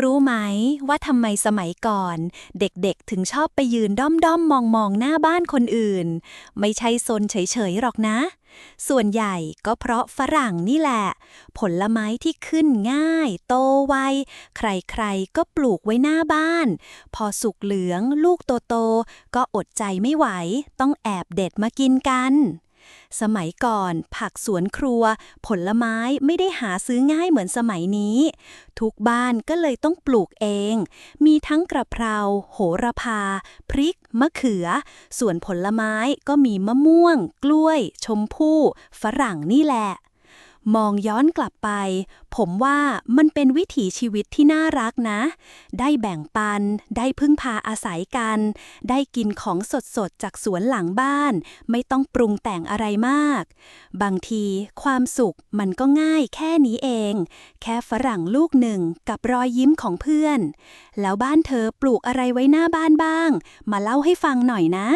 รู้ไหมว่าทำไมสมัยก่อน เด็กๆถึงชอบไปยืนด้อมๆมองๆหน้าบ้านคนอื่น ไม่ใช่ซนเฉยๆหรอกนะ ส่วนใหญ่ก็เพราะฝรั่งนี่แหละ ผลไม้ที่ขึ้นง่าย โตไว ใครๆก็ปลูกไว้หน้าบ้าน พอสุกเหลืองลูกโตๆก็อดใจไม่ไหว ต้องแอบเด็ดมากินกัน สมัยก่อน ผักสวนครัว ผลไม้ไม่ได้หาซื้อง่ายเหมือนสมัยนี้ ทุกบ้านก็เลยต้องปลูกเอง มีทั้งกระเพรา โหระพา พริก มะเขือ ส่วนผลไม้ก็มีมะม่วง กล้วย ชมพู่ ฝรั่งนี่แหละ มองย้อนกลับไป ผมว่ามันเป็นวิถีชีวิตที่น่ารักนะ ได้แบ่งปัน ได้พึ่งพาอาศัยกัน ได้กินของสดๆ จากสวนหลังบ้าน ไม่ต้องปรุงแต่งอะไรมาก บางทีความสุขมันก็ง่ายแค่นี้เอง แค่ฝรั่งลูกหนึ่งกับรอยยิ้มของเพื่อน แล้วบ้านเธอปลูกอะไรไว้หน้าบ้านบ้าง มาเล่าให้ฟังหน่อยนะ